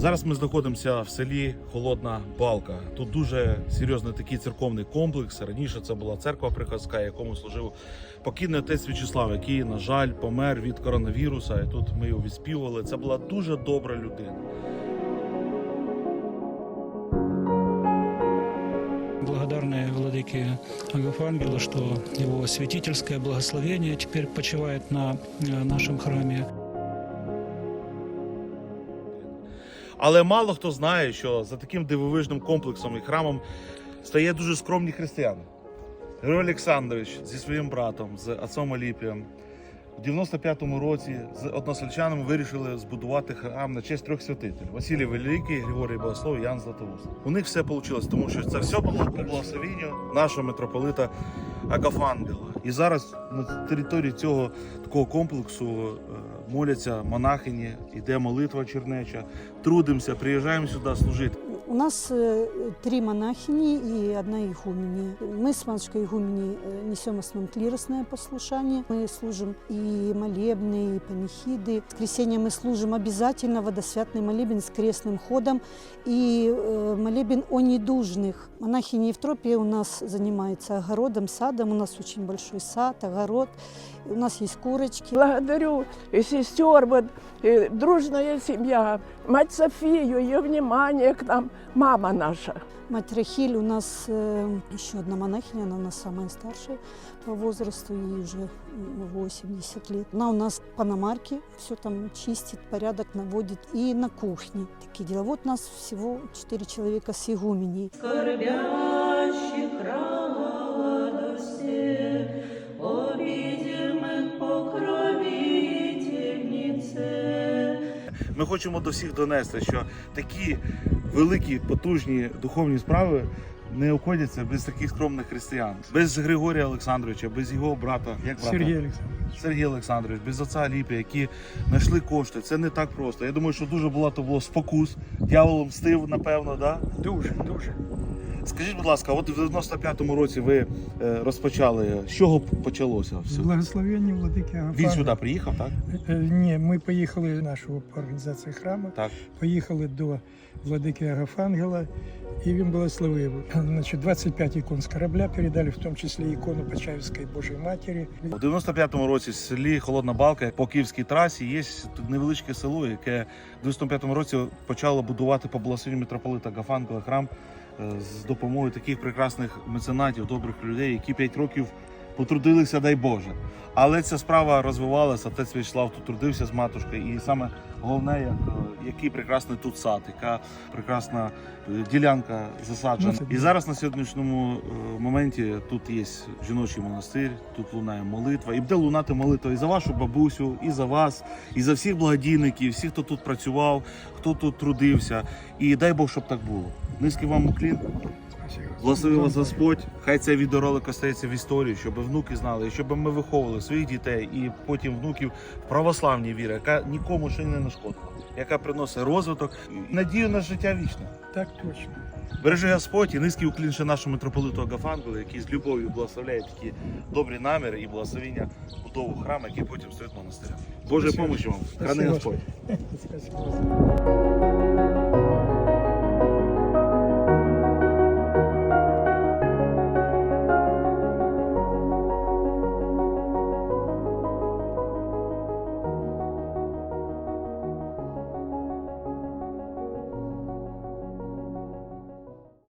Зараз ми знаходимося в селі Холодна Балка. Тут дуже серйозний такий церковний комплекс. Раніше це була церква приходська, якому служив покійний отець В'ячеслав, який, на жаль, помер від коронавіруса. І тут ми його відспівували. Це була дуже добра людина. Благодарны владыке Агафангелу, что его святительское благословение теперь почивает на э, нашем храме. Але мало хто знає, що за таким дивовижним комплексом і храмом стає дуже скромні християни. Григорій Олександрович зі своїм братом, з отцом Аліпієм, у 95-му році з односельчанами вирішили збудувати храм на честь трьох святителів: Василій Великий, Григорій Богослов Ян Златоуст. У них все вийшло, тому що це все було по благословенню нашого митрополита Агафангела. І зараз на території цього такого комплексу е, моляться монахині, іде молитва чернеча, трудимося, приїжджаємо сюди служити У нас э, три монахини и одна игумени. Мы с матушкой игумени э, несем в основном клиросное послушание. Мы служим и молебны, и панихиды. В воскресенье мы служим обязательно водосвятный молебен с крестным ходом и э, молебен о недужных. Монахини Евтропия у нас занимается огородом, садом. У нас очень большой сад, огород. У нас есть курочки. Благодарю и сестер, вот, и дружная семья, мать Софию, ее внимание к нам, мама наша. Мать Рахиль у нас э, еще одна монахиня, она у нас самая старшая по возрасту, ей уже 80 лет. Она у нас паномарки, все там чистит, порядок наводит и на кухне. Такие дела. Вот нас всего 4 человека с игуменей. скорбящих Ми хочемо до всіх донести, що такі великі, потужні духовні справи не обходяться без таких скромних християн, без Григорія Олександровича, без його брата, як брата? Сергій Олександрович, Сергій Олександрович, без отця Аліпія, які знайшли кошти. Це не так просто. Я думаю, що дуже багато було спокус. Дявол мстив, напевно, да? Дуже, дуже. Скажіть, будь ласка, от в 95-му році ви е, розпочали. З чого почалося все? Благословення владики Агафана. Він сюди приїхав, так? Е, Ні, ми поїхали в нашу по організації храму, Так. поїхали до владики Агафангела, і він благословив. Значить, 25 ікон з корабля передали, в тому числі ікону Почаївської Божої Матері. У 95-му році в селі Холодна Балка по Київській трасі є невеличке село, яке в 95-му році почало будувати по благословенню митрополита Гафангела храм е, з допомогою таких прекрасних меценатів, добрих людей, які 5 років потрудилися, дай Боже. Але ця справа розвивалася. Отець Вячеслав тут трудився з матушкою. І саме головне, як, е, який прекрасний тут сад, яка прекрасна е, ділянка засаджена. Ну, І зараз на сьогоднішньому е, моменті тут є жіночий монастир, тут лунає молитва. І буде лунати молитва і за вашу бабусю, і за вас, і за всіх благодійників, всіх, хто тут працював, хто тут трудився. І дай Бог, щоб так було. Низький вам уклін. Благослови вас Господь. Хай цей відеоролик остається в історії, щоб внуки знали, і щоб ми виховували своїх дітей і потім внуків в православній вірі, яка нікому ще не нашкодила, яка приносить розвиток, надію на життя вічне. Так точно. Бережи Господь і низький уклін ще нашому митрополиту Агафангелу, який з любов'ю благословляє такі добрі наміри і благословення будову храму, який потім стоїть монастирем. Божої Спасибо. помощі вам. Храни Господь. Спасибо.